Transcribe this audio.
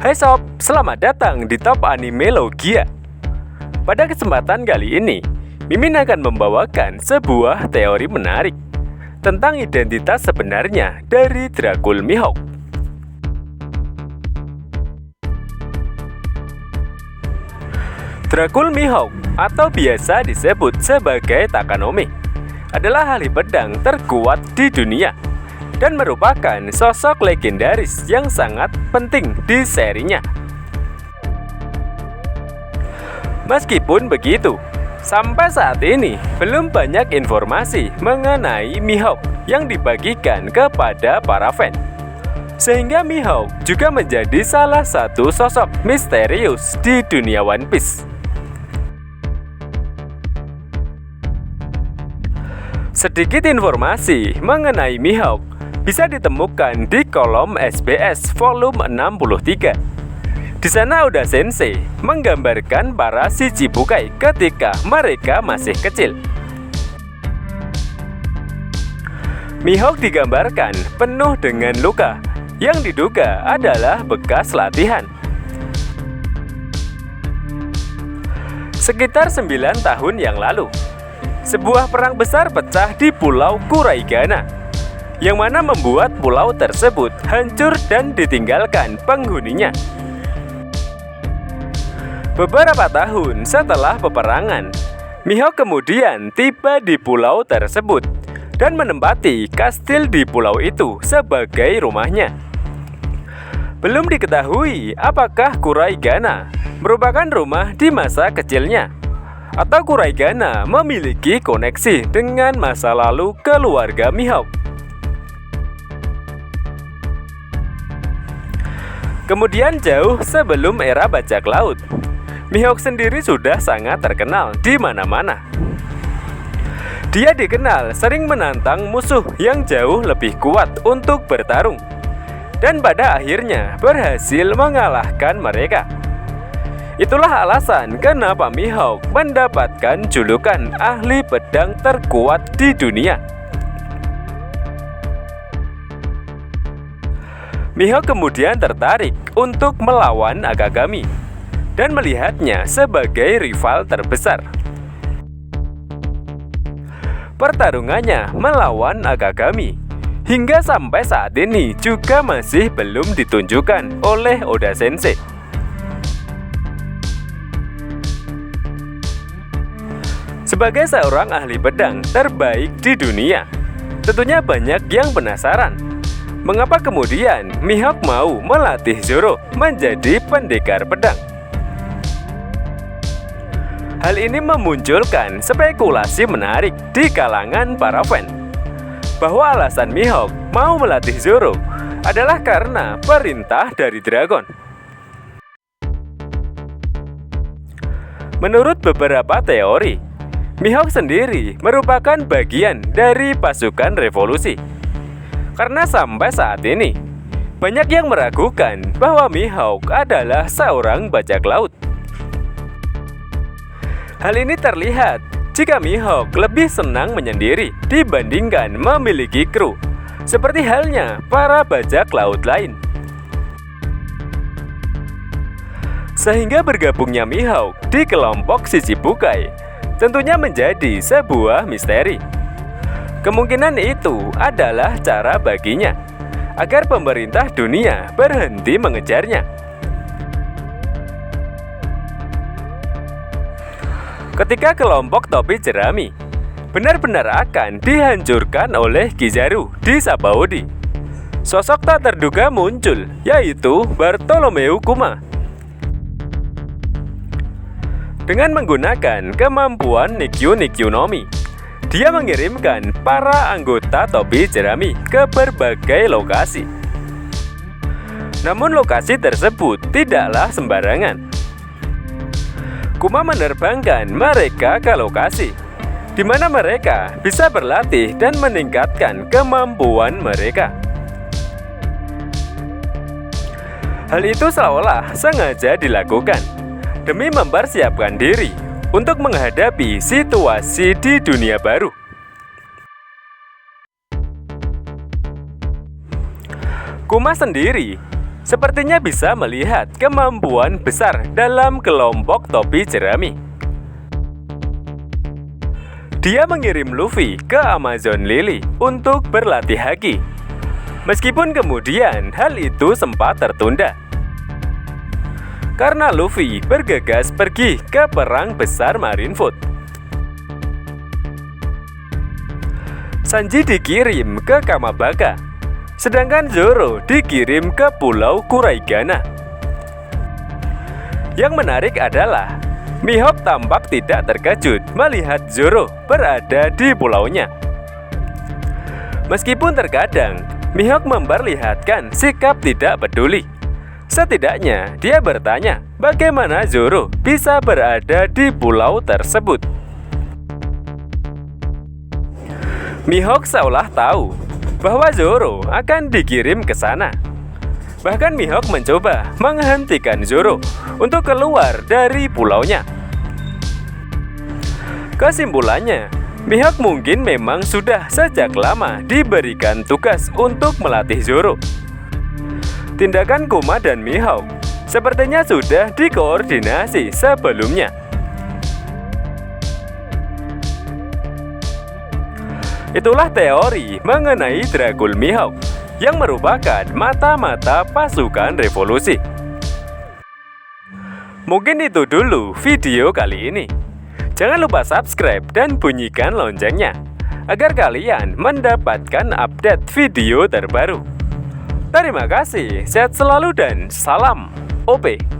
Hai sob, selamat datang di Top Anime Logia. Pada kesempatan kali ini, Mimin akan membawakan sebuah teori menarik tentang identitas sebenarnya dari Dracul Mihawk. Dracul Mihawk atau biasa disebut sebagai Takanome adalah ahli pedang terkuat di dunia dan merupakan sosok legendaris yang sangat penting di serinya. Meskipun begitu, sampai saat ini belum banyak informasi mengenai Mihawk yang dibagikan kepada para fan. Sehingga Mihawk juga menjadi salah satu sosok misterius di dunia One Piece. Sedikit informasi mengenai Mihawk bisa ditemukan di kolom SBS volume 63. Di sana Oda Sensei menggambarkan para Shichibukai ketika mereka masih kecil. Mihawk digambarkan penuh dengan luka yang diduga adalah bekas latihan. Sekitar 9 tahun yang lalu, sebuah perang besar pecah di Pulau Kuraigana yang mana membuat pulau tersebut hancur dan ditinggalkan penghuninya. Beberapa tahun setelah peperangan, Mihawk kemudian tiba di pulau tersebut dan menempati kastil di pulau itu sebagai rumahnya. Belum diketahui apakah Kuraigana merupakan rumah di masa kecilnya atau Kuraigana memiliki koneksi dengan masa lalu keluarga Mihawk. Kemudian jauh sebelum era bajak laut, Mihawk sendiri sudah sangat terkenal di mana-mana. Dia dikenal sering menantang musuh yang jauh lebih kuat untuk bertarung, dan pada akhirnya berhasil mengalahkan mereka. Itulah alasan kenapa Mihawk mendapatkan julukan ahli pedang terkuat di dunia. Mihawk kemudian tertarik untuk melawan Akagami dan melihatnya sebagai rival terbesar. Pertarungannya melawan Akagami hingga sampai saat ini juga masih belum ditunjukkan oleh Oda Sensei. Sebagai seorang ahli pedang terbaik di dunia, tentunya banyak yang penasaran Mengapa kemudian Mihawk mau melatih Zoro menjadi pendekar pedang? Hal ini memunculkan spekulasi menarik di kalangan para fan bahwa alasan Mihawk mau melatih Zoro adalah karena perintah dari Dragon. Menurut beberapa teori, Mihawk sendiri merupakan bagian dari pasukan revolusi karena sampai saat ini, banyak yang meragukan bahwa Mihawk adalah seorang bajak laut. Hal ini terlihat jika Mihawk lebih senang menyendiri dibandingkan memiliki kru, seperti halnya para bajak laut lain. Sehingga bergabungnya Mihawk di kelompok Shichibukai tentunya menjadi sebuah misteri. Kemungkinan itu adalah cara baginya agar pemerintah dunia berhenti mengejarnya. Ketika kelompok topi jerami benar-benar akan dihancurkan oleh Kizaru di Sabaudi, sosok tak terduga muncul, yaitu Bartolomeu Kuma. Dengan menggunakan kemampuan Nikyu Nomi, dia mengirimkan para anggota topi jerami ke berbagai lokasi. Namun lokasi tersebut tidaklah sembarangan. Kuma menerbangkan mereka ke lokasi di mana mereka bisa berlatih dan meningkatkan kemampuan mereka. Hal itu seolah sengaja dilakukan demi mempersiapkan diri untuk menghadapi situasi di dunia baru. Kuma sendiri sepertinya bisa melihat kemampuan besar dalam kelompok topi jerami. Dia mengirim Luffy ke Amazon Lily untuk berlatih haki. Meskipun kemudian hal itu sempat tertunda. Karena Luffy bergegas pergi ke perang besar Marineford. Sanji dikirim ke Kamabaka sedangkan Zoro dikirim ke Pulau Kuraigana. Yang menarik adalah Mihawk tampak tidak terkejut melihat Zoro berada di pulaunya. Meskipun terkadang Mihawk memperlihatkan sikap tidak peduli. Setidaknya dia bertanya bagaimana Zoro bisa berada di pulau tersebut. Mihawk seolah tahu bahwa Zoro akan dikirim ke sana. Bahkan Mihawk mencoba menghentikan Zoro untuk keluar dari pulaunya. Kesimpulannya, Mihawk mungkin memang sudah sejak lama diberikan tugas untuk melatih Zoro. Tindakan Kuma dan Mihawk sepertinya sudah dikoordinasi sebelumnya. Itulah teori mengenai Dragul Mihawk yang merupakan mata-mata pasukan revolusi. Mungkin itu dulu video kali ini. Jangan lupa subscribe dan bunyikan loncengnya agar kalian mendapatkan update video terbaru. Terima kasih, sehat selalu dan salam OP.